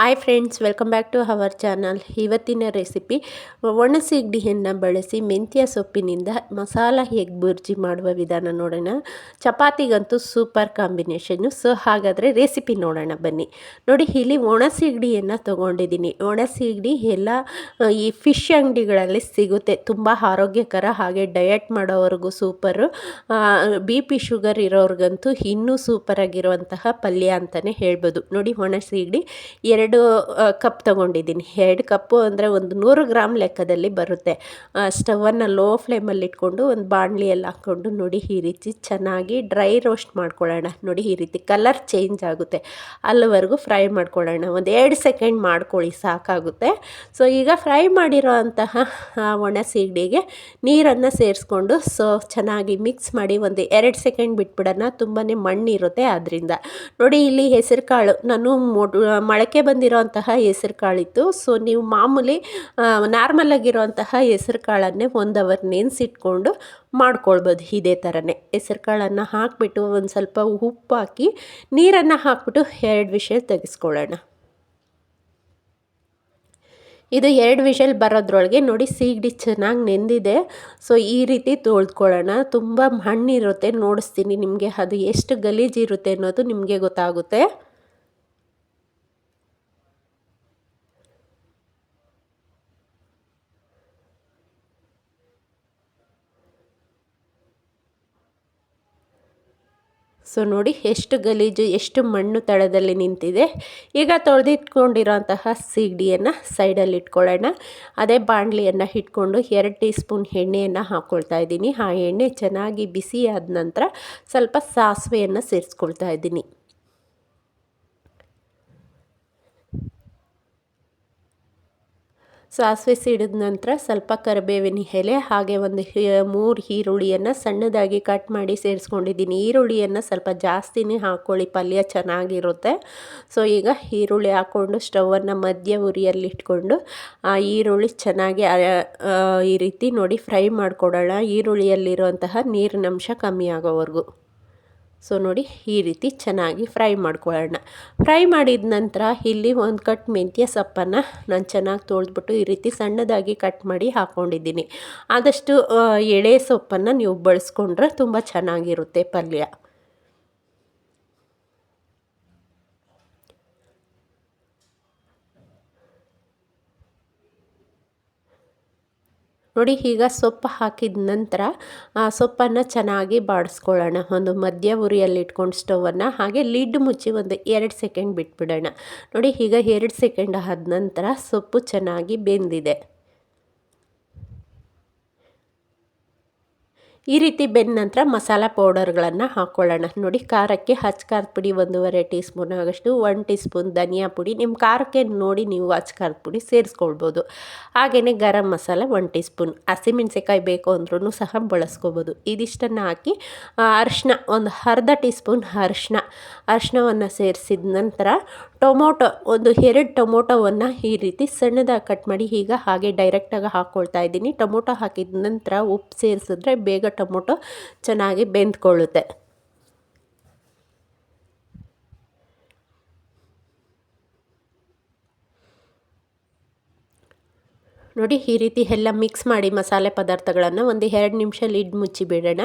Hi friends welcome back to our channel ಇವತ್ತಿನ recipe ಒಣಸಿಗಡಿಯನ್ನು ಬಳಸಿ ಮೆಂತ್ಯ ಸೊಪ್ಪಿನಿಂದ ಮಸಾಲ ಎಗ್ ಬುರ್ಜಿ ಮಾಡುವ ವಿಧಾನ ನೋಡೋಣ. ಚಪಾತಿಗಂತೂ ಸೂಪರ್ ಕಾಂಬಿನೇಷನ್ನು ಸೊ ಹಾಗಾದರೆ ರೆಸಿಪಿ ನೋಡೋಣ, ಬನ್ನಿ. ನೋಡಿ, ಇಲ್ಲಿ ಒಣಸಿಗಡಿಯನ್ನು ತೊಗೊಂಡಿದ್ದೀನಿ. ಒಣಸಿಗಡಿ ಎಲ್ಲ ಈ ಫಿಶ್ ಅಂಗಡಿಗಳಲ್ಲಿ ಸಿಗುತ್ತೆ. ತುಂಬ ಆರೋಗ್ಯಕರ ಹಾಗೆ ಡಯಟ್ ಮಾಡೋವರೆಗೂ ಸೂಪರು ಬಿ ಪಿ ಶುಗರ್ ಇರೋರಿಗಂತೂ ಇನ್ನೂ ಸೂಪರಾಗಿರುವಂತಹ ಪಲ್ಯ ಅಂತಲೇ ಹೇಳ್ಬೋದು. ನೋಡಿ, ಒಣಸಿಗಡಿ ಎರಡು ಕಪ್ ತೊಗೊಂಡಿದ್ದೀನಿ. ಎರಡು ಕಪ್ಪು ಅಂದರೆ ಒಂದು ನೂರು ಗ್ರಾಮ್ ಲೆಕ್ಕದಲ್ಲಿ ಬರುತ್ತೆ. ಸ್ಟವನ್ನು ಲೋ ಫ್ಲೇಮಲ್ಲಿ ಇಟ್ಕೊಂಡು ಒಂದು ಬಾಣಲಿಯಲ್ಲಿ ಹಾಕ್ಕೊಂಡು ನೋಡಿ ಈ ರೀತಿ ಚೆನ್ನಾಗಿ ಡ್ರೈ ರೋಸ್ಟ್ ಮಾಡ್ಕೊಳ್ಳೋಣ. ನೋಡಿ ಈ ರೀತಿ ಕಲರ್ ಚೇಂಜ್ ಆಗುತ್ತೆ. ಅಲ್ಲಿವರೆಗೂ ಫ್ರೈ ಮಾಡ್ಕೊಳ್ಳೋಣ. ಒಂದು ಎರಡು ಸೆಕೆಂಡ್ ಮಾಡ್ಕೊಳ್ಳಿ, ಸಾಕಾಗುತ್ತೆ. ಸೊ, ಈಗ ಫ್ರೈ ಮಾಡಿರೋ ಅಂತಹ ಒಣ ಸೀಗಡಿಗೆ ನೀರನ್ನು ಸೇರಿಸ್ಕೊಂಡು, ಸೊ, ಚೆನ್ನಾಗಿ ಮಿಕ್ಸ್ ಮಾಡಿ ಒಂದು ಎರಡು ಸೆಕೆಂಡ್ ಬಿಟ್ಬಿಡೋಣ. ತುಂಬಾ ಮಣ್ಣಿರುತ್ತೆ ಅದರಿಂದ ನೋಡಿ, ಇಲ್ಲಿ ಹೆಸರು ಕಾಳು ನಾನು ಮೊಳಕೆ ಬಂದಿರೋಂತಹ ಹೆಸರು ಕಾಳಿತ್ತು ಸೊ ನೀವು ಮಾಮೂಲಿ ನಾರ್ಮಲ್ ಆಗಿರೋಂತಹ ಹೆಸರು ಕಾಳನ್ನೇ ಒಂದು ಅವರ್ ನೆನೆಸಿಟ್ಕೊಂಡು ಮಾಡ್ಕೊಳ್ಬೋದು ಇದೇ ಥರನೇ ಹೆಸರು ಕಾಳನ್ನು ಹಾಕಿಬಿಟ್ಟು ಒಂದು ಸ್ವಲ್ಪ ಉಪ್ಪು ಹಾಕಿ, ನೀರನ್ನು ಹಾಕ್ಬಿಟ್ಟು ಎರಡು ವಿಷಯ ತೆಗೆಸ್ಕೊಳ್ಳೋಣ. ಇದು ಎರಡು ವಿಷಲ್ ಬರೋದ್ರೊಳಗೆ ನೋಡಿ ಸೀಗಡಿ ಚೆನ್ನಾಗಿ ನೆಂದಿದೆ. ಸೊ ಈ ರೀತಿ ತೊಳ್ಕೊಳ್ಳೋಣ ತುಂಬ ಮಣ್ಣಿರುತ್ತೆ, ನೋಡಿಸ್ತೀನಿ ನಿಮಗೆ. ಅದು ಎಷ್ಟು ಗಲೀಜಿರುತ್ತೆ ಅನ್ನೋದು ನಿಮಗೆ ಗೊತ್ತಾಗುತ್ತೆ. ಸೊ ನೋಡಿ ಎಷ್ಟು ಗಲೀಜು, ಎಷ್ಟು ಮಣ್ಣು ತಳದಲ್ಲಿ ನಿಂತಿದೆ. ಈಗ ತೊಳೆದಿಟ್ಕೊಂಡಿರೋಂತಹ ಸೀಗಡಿಯನ್ನು ಸೈಡಲ್ಲಿ ಇಟ್ಕೊಳ್ಳೋಣ. ಅದೇ ಬಾಣಲಿಯನ್ನು ಇಟ್ಕೊಂಡು ಎರಡು ಟೀ ಸ್ಪೂನ್ ಎಣ್ಣೆಯನ್ನು ಹಾಕ್ಕೊಳ್ತಾ ಇದ್ದೀನಿ. ಆ ಎಣ್ಣೆ ಚೆನ್ನಾಗಿ ಬಿಸಿ ಆದ ನಂತರ ಸ್ವಲ್ಪ ಸಾಸಿವೆಯನ್ನು ಸೇರಿಸ್ಕೊಳ್ತಾ ಇದ್ದೀನಿ. ಸಾಸಿವೆ ಸಿಡಿದ ನಂತರ ಸ್ವಲ್ಪ ಕರಿಬೇವಿನ ಎಲೆ, ಹಾಗೆ ಒಂದು ಮೂರು ಈರುಳ್ಳಿಯನ್ನು ಸಣ್ಣದಾಗಿ ಕಟ್ ಮಾಡಿ ಸೇರಿಸ್ಕೊಂಡಿದ್ದೀನಿ. ಈರುಳ್ಳಿಯನ್ನು ಸ್ವಲ್ಪ ಜಾಸ್ತಿನೇ ಹಾಕ್ಕೊಳ್ಳಿ ಪಲ್ಯ ಚೆನ್ನಾಗಿರುತ್ತೆ. ಸೊ ಈಗ ಈರುಳ್ಳಿ ಹಾಕ್ಕೊಂಡು ಸ್ಟವನ್ನು ಮಧ್ಯ ಉರಿಯಲ್ಲಿ ಇಟ್ಕೊಂಡು ಆ ಈರುಳ್ಳಿ ಚೆನ್ನಾಗಿ ಈ ರೀತಿ ನೋಡಿ ಫ್ರೈ ಮಾಡಿಕೊಡೋಣ. ಈರುಳ್ಳಿಯಲ್ಲಿರುವಂತಹ ನೀರಿನಂಶ ಕಮ್ಮಿ ಆಗೋವರೆಗೂ. ಸೊ ನೋಡಿ, ಈ ರೀತಿ ಚೆನ್ನಾಗಿ ಫ್ರೈ ಮಾಡ್ಕೊಳ್ಳೋಣ. ಫ್ರೈ ಮಾಡಿದ ನಂತರ ಇಲ್ಲಿ ಒಂದು ಕಟ್ ಮೆಂತ್ಯ ಸೊಪ್ಪನ್ನು ನಾನು ಚೆನ್ನಾಗಿ ತೊಳೆದ್ಬಿಟ್ಟು ಈ ರೀತಿ ಸಣ್ಣದಾಗಿ ಕಟ್ ಮಾಡಿ ಹಾಕ್ಕೊಂಡಿದ್ದೀನಿ. ಆದಷ್ಟು ಎಳೆ ಸೊಪ್ಪನ್ನು ನೀವು ಬಳಸ್ಕೊಂಡ್ರೆ ತುಂಬ ಚೆನ್ನಾಗಿರುತ್ತೆ ಪಲ್ಯ. ನೋಡಿ, ಈಗ ಸೊಪ್ಪು ಹಾಕಿದ ನಂತರ, ಆ ಸೊಪ್ಪನ್ನು ಚೆನ್ನಾಗಿ ಬಾಡಿಸ್ಕೊಳ್ಳೋಣ. ಒಂದು ಮಧ್ಯ ಉರಿಯಲ್ಲಿ ಇಟ್ಕೊಂಡು ಸ್ಟವನ್ನು ಹಾಗೆ ಲಿಡ್ ಮುಚ್ಚಿ ಒಂದು ಎರಡು ಸೆಕೆಂಡ್ ಬಿಟ್ಬಿಡೋಣ. ನೋಡಿ, ಈಗ ಎರಡು ಸೆಕೆಂಡ್ ಆದ ನಂತರ ಸೊಪ್ಪು ಚೆನ್ನಾಗಿ ಬೆಂದಿದೆ. ಈ ರೀತಿ ಬೆಂದ ನಂತರ ಮಸಾಲ ಪೌಡರ್ಗಳನ್ನು ಹಾಕ್ಕೊಳ್ಳೋಣ ನೋಡಿ, ಖಾರಕ್ಕೆ ಹಚ್ ಖಾರದ ಪುಡಿ ಒಂದೂವರೆ ಟೀ ಸ್ಪೂನ್ ಆಗಷ್ಟು ಒನ್ ಟೀ ಸ್ಪೂನ್ ಧನಿಯಾ ಪುಡಿ. ನಿಮ್ಮ ಖಾರಕ್ಕೆ ನೋಡಿ ನೀವು ಹಚ್ ಖಾರದ ಪುಡಿ ಸೇರಿಸ್ಕೊಳ್ಬೋದು. ಹಾಗೆಯೇ garam masala one teaspoon ಹಸಿಮೆಣ್ಸಿಕಾಯಿ ಬೇಕು ಅಂದ್ರೂ ಸಹ ಬಳಸ್ಕೋಬೋದು. ಇದಿಷ್ಟನ್ನು ಹಾಕಿ ಅರಿಶಿನ ಒಂದು ಅರ್ಧ ಟೀ ಸ್ಪೂನ್ ಅರಿಶಿನ. ಅರಿಶಿನವನ್ನು ಸೇರಿಸಿದ ನಂತರ ಟೊಮೊಟೊ, ಒಂದು ಎರಡು ಟೊಮೊಟೊವನ್ನು ಈ ರೀತಿ ಸಣ್ಣದಾಗಿ ಕಟ್ ಮಾಡಿ ಈಗ ಹಾಗೆ ಡೈರೆಕ್ಟಾಗಿ ಹಾಕ್ಕೊಳ್ತಾ ಇದ್ದೀನಿ. ಟೊಮೊಟೊ ಹಾಕಿದ ನಂತರ ಉಪ್ಪು ಸೇರಿಸಿದ್ರೆ ಬೇಗ ಟೊಮೊಟೊ ಚೆನ್ನಾಗಿ ಬೆಂದ್ಕೊಳ್ಳುತ್ತೆ. ನೋಡಿ, ಈ ರೀತಿ ಎಲ್ಲ ಮಿಕ್ಸ್ ಮಾಡಿ ಮಸಾಲೆ ಪದಾರ್ಥಗಳನ್ನು ಒಂದು ಎರಡು ನಿಮಿಷ ಲಿಡ್ ಮುಚ್ಚಿ ಬಿಡೋಣ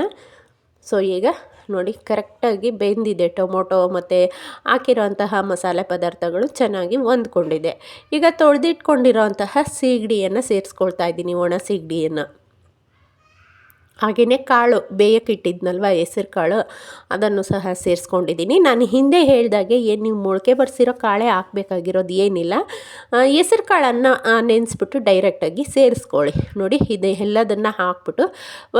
ಸೊ, ಈಗ ನೋಡಿ, ಕರೆಕ್ಟಾಗಿ ಬೆಂದಿದೆ ಟೊಮೊಟೊ ಮತ್ತು ಹಾಕಿರೋಂತಹ ಮಸಾಲೆ ಪದಾರ್ಥಗಳು ಚೆನ್ನಾಗಿ ಹೊಂದ್ಕೊಂಡಿದೆ. ಈಗ ತೊಳೆದಿಟ್ಕೊಂಡಿರೋ ಅಂತಹ ಸೀಗಡಿಯನ್ನು ಸೇರಿಸ್ಕೊಳ್ತಾ ಇದ್ದೀನಿ, ಒಣ ಸೀಗಡಿಯನ್ನು. ಹಾಗೆಯೇ ಕಾಳು ಬೇಯಕ್ಕಿಟ್ಟಿದ್ನಲ್ವ ಹೆಸರು ಕಾಳು, ಅದನ್ನು ಸಹ ಸೇರಿಸ್ಕೊಂಡಿದ್ದೀನಿ. ನಾನು ಹಿಂದೆ ಹೇಳಿದಾಗೆ ಏನು ನೀವು ಮೊಳಕೆ ಬರ್ಸಿರೋ ಕಾಳೆ ಹಾಕ್ಬೇಕಾಗಿರೋದು ಏನಿಲ್ಲ. ಹೆಸರು ಕಾಳನ್ನು ನೆನೆಸ್ಬಿಟ್ಟು ಡೈರೆಕ್ಟಾಗಿ ಸೇರಿಸ್ಕೊಳ್ಳಿ. ನೋಡಿ, ಇದೆ ಎಲ್ಲದನ್ನು ಹಾಕ್ಬಿಟ್ಟು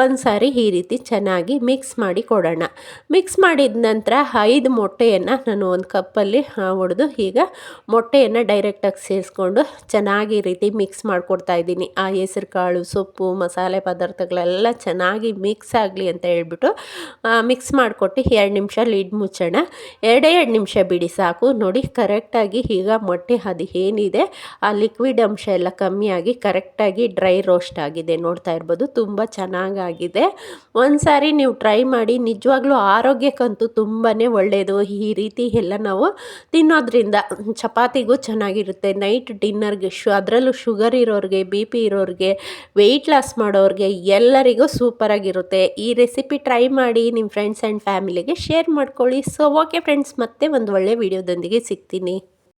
ಒಂದು ಸಾರಿ ಈ ರೀತಿ ಚೆನ್ನಾಗಿ ಮಿಕ್ಸ್ ಮಾಡಿ ಕೊಡೋಣ. ಮಿಕ್ಸ್ ಮಾಡಿದ ನಂತರ ಐದು ಮೊಟ್ಟೆಯನ್ನು ನಾನು ಒಂದು ಕಪ್ಪಲ್ಲಿ ಹೊಡೆದು ಈಗ ಮೊಟ್ಟೆಯನ್ನು ಡೈರೆಕ್ಟಾಗಿ ಸೇರಿಸ್ಕೊಂಡು ಚೆನ್ನಾಗಿ ರೀತಿ ಮಿಕ್ಸ್ ಮಾಡಿಕೊಡ್ತಾ ಇದ್ದೀನಿ. ಆ, ಹೆಸರು ಕಾಳು, ಸೊಪ್ಪು, ಮಸಾಲೆ ಪದಾರ್ಥಗಳೆಲ್ಲ ಚೆನ್ನಾಗಿ ಚೆನ್ನಾಗಿ ಮಿಕ್ಸ್ ಆಗಲಿ ಅಂತ ಹೇಳ್ಬಿಟ್ಟು ಮಿಕ್ಸ್ ಮಾಡಿಕೊಟ್ಟು ಎರಡು ನಿಮಿಷ ಲಿಡ್ ಮುಚ್ಚೋಣ. ಎರಡೇ ಎರಡು ನಿಮಿಷ ಬಿಡಿ ಸಾಕು. ನೋಡಿ ಕರೆಕ್ಟಾಗಿ ಈಗ ಮೊಟ್ಟೆ ಅದು ಏನಿದೆ, ಆ ಲಿಕ್ವಿಡ್ ಅಂಶ ಎಲ್ಲ ಕಮ್ಮಿಯಾಗಿ ಕರೆಕ್ಟಾಗಿ ಡ್ರೈ ರೋಸ್ಟ್ ಆಗಿದೆ. ನೋಡ್ತಾ ಇರ್ಬೋದು, ತುಂಬ ಚೆನ್ನಾಗಾಗಿದೆ ಒಂದು ಸಾರಿ ನೀವು ಟ್ರೈ ಮಾಡಿ, ನಿಜವಾಗ್ಲೂ ಆರೋಗ್ಯಕ್ಕಂತೂ ತುಂಬಾ ಒಳ್ಳೆಯದು ಈ ರೀತಿ ಎಲ್ಲ ನಾವು ತಿನ್ನೋದ್ರಿಂದ ಚಪಾತಿಗೂ ಚೆನ್ನಾಗಿರುತ್ತೆ. ನೈಟ್ ಡಿನ್ನರ್ಗೆ ಶು, ಅದರಲ್ಲೂ ಶುಗರ್ ಇರೋರಿಗೆ, ಬಿ ಪಿ ಇರೋರಿಗೆ ವೆಯ್ಟ್ ಲಾಸ್ ಮಾಡೋರಿಗೆ ಎಲ್ಲರಿಗೂ ಸೂಪರಾಗಿರುತ್ತೆ. ಈ ರೆಸಿಪಿ ಟ್ರೈ ಮಾಡಿ ನಿಮ್ಮ ಫ್ರೆಂಡ್ಸ್ ಆ್ಯಂಡ್ ಫ್ಯಾಮಿಲಿಗೆ ಶೇರ್ ಮಾಡ್ಕೊಳ್ಳಿ. ಸೊ ಓಕೆ ಫ್ರೆಂಡ್ಸ್ ಮತ್ತೆ ಒಂದು ಒಳ್ಳೆ ವೀಡಿಯೋದೊಂದಿಗೆ ಸಿಗ್ತೀನಿ.